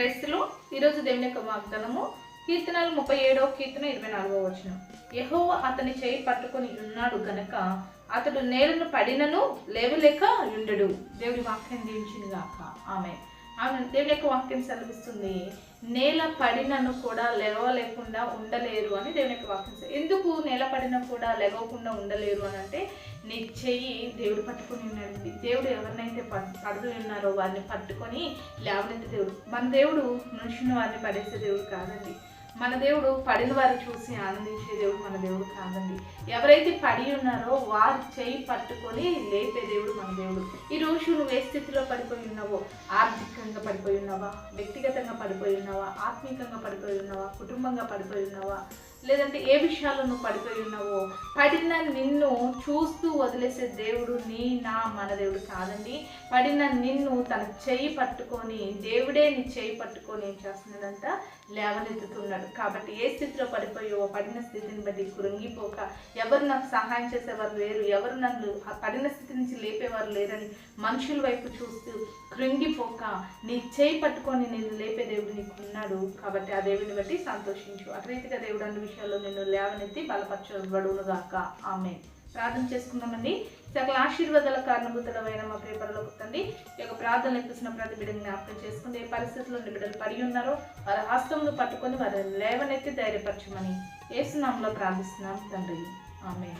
క్రైస్తులు ఈరోజు దేవుని యొక్క వాగ్దానము కీర్తనలు ముప్పై ఏడవ కీర్తన ఇరవై నాలుగవ వచనం. యహో అతని చేయి పట్టుకొని ఉన్నాడు గనక అతడు నేలను పడినను లేవలేక ఉండడు దేవుడి వాక్యం దీవించింది గాక. ఆమె ఆమె దేవుని యొక్క వాక్యం సెలవిస్తుంది నేల పడినను కూడా లెగవలేకుండా ఉండలేరు అని దేవుని యొక్క వాక్యం ఎందుకు నేల పడినా కూడా లెగవకుండా ఉండలేరు అని అంటే నీ చెయ్యి దేవుడు పట్టుకొని ఉన్నాడండి. దేవుడు ఎవరినైతే పడుతూ ఉన్నారో వారిని పట్టుకొని లేవనైతే దేవుడు. మన దేవుడు మనుషుని వారిని పడేసే దేవుడు కాదండి. మన దేవుడు పడిన వారు చూసి ఆనందించే దేవుడు మన దేవుడు కాదండి. ఎవరైతే పడి ఉన్నారో వారు చేయి పట్టుకొని లేపే దేవుడు మన దేవుడు. ఈ నువ్వు ఏ స్థితిలో పడిపోయి ఉన్నావో ఆర్థికంగా పడిపోయి ఉన్నావా? వ్యక్తిగతంగా పడిపోయి ఉన్నావా? ఆత్మీకంగా పడిపోయి ఉన్నావా? కుటుంబంగా పడిపోయి ఉన్నావా? లేదంటే ఏ విషయాల్లో నువ్వు పడిపోయి ఉన్నావో పడిన నిన్ను చూస్తూ వదిలేసే దేవుడు నీ నా మన దేవుడు కాదండి. పడిన నిన్ను తన చెయ్యి పట్టుకొని దేవుడే నీ చెయ్యి పట్టుకొని ఏం చేస్తున్నాడంట? లేవనెత్తుతున్నాడు. కాబట్టి ఏ స్థితిలో పడిపోయో పడిన స్థితిని బట్టి కృంగిపోక ఎవరు నాకు సహాయం చేసేవారు లేరు ఎవరు నన్ను ఆ పడిన స్థితి నుంచి లేపేవారు లేరని మనుషుల వైపు చూస్తూ కృంగిపోక నీ చేయి పట్టుకొని నేను లేపే దేవుడు నీకు ఉన్నాడు కాబట్టి ఆ దేవుడిని బట్టి సంతోషించు. అట్రీతిగా దేవుడు అన్న విషయాల్లో నిన్ను లేవనెత్తి బలపరచబడునుగాక. ఆమె ప్రార్థన చేసుకుందామండి. సకల ఆశీర్వాదాల కారణభూతులమైన మా పేపర్లో తండ్రి ఈ యొక్క ప్రార్థన ఎక్కిస్తున్న ప్రతి బిడ్డని జ్ఞాపకం చేసుకుని ఏ పరిస్థితుల్లో బిడ్డలు పడి ఉన్నారో వారి హస్తంలో పట్టుకొని వారి లేవనెత్తి ధైర్యపరచమని ఏసునామంలో ప్రార్థిస్తున్నాం తండ్రి. ఆమె